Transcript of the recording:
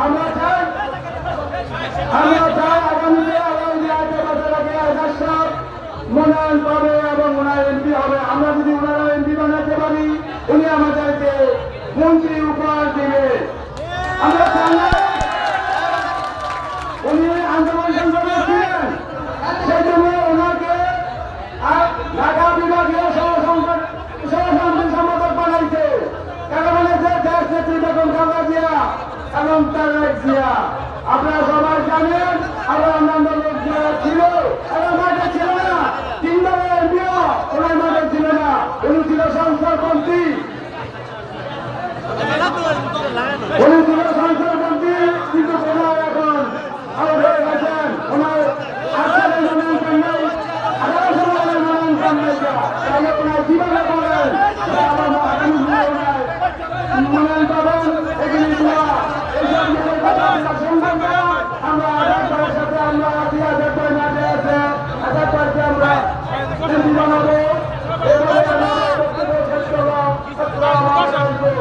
আমরা চাই আমরা চাই আগামী আগে বছর আগে আকাশ মনোনয়ন পাবে এবং ওনার এমপি হবে আমরা যদি ওনারা এমপি বানাতে পারি উনি আমাদেরকে মন্ত্রী এবং তারেক জিয়া আপনারা সবাই জানেন আবার আমাদের লোক জিয়া ছিল এবং মাঠে ছিল না। তিনবারের বিয়া ওনার মাঠে ছিল না। উনি ছিল সংসারপন্থী উনি ছিল সংসারপন্থী কিন্তু ওনার এখন? আউট হয়ে গেছেন ওনার তাহলে জীবনে আমার পাবেন।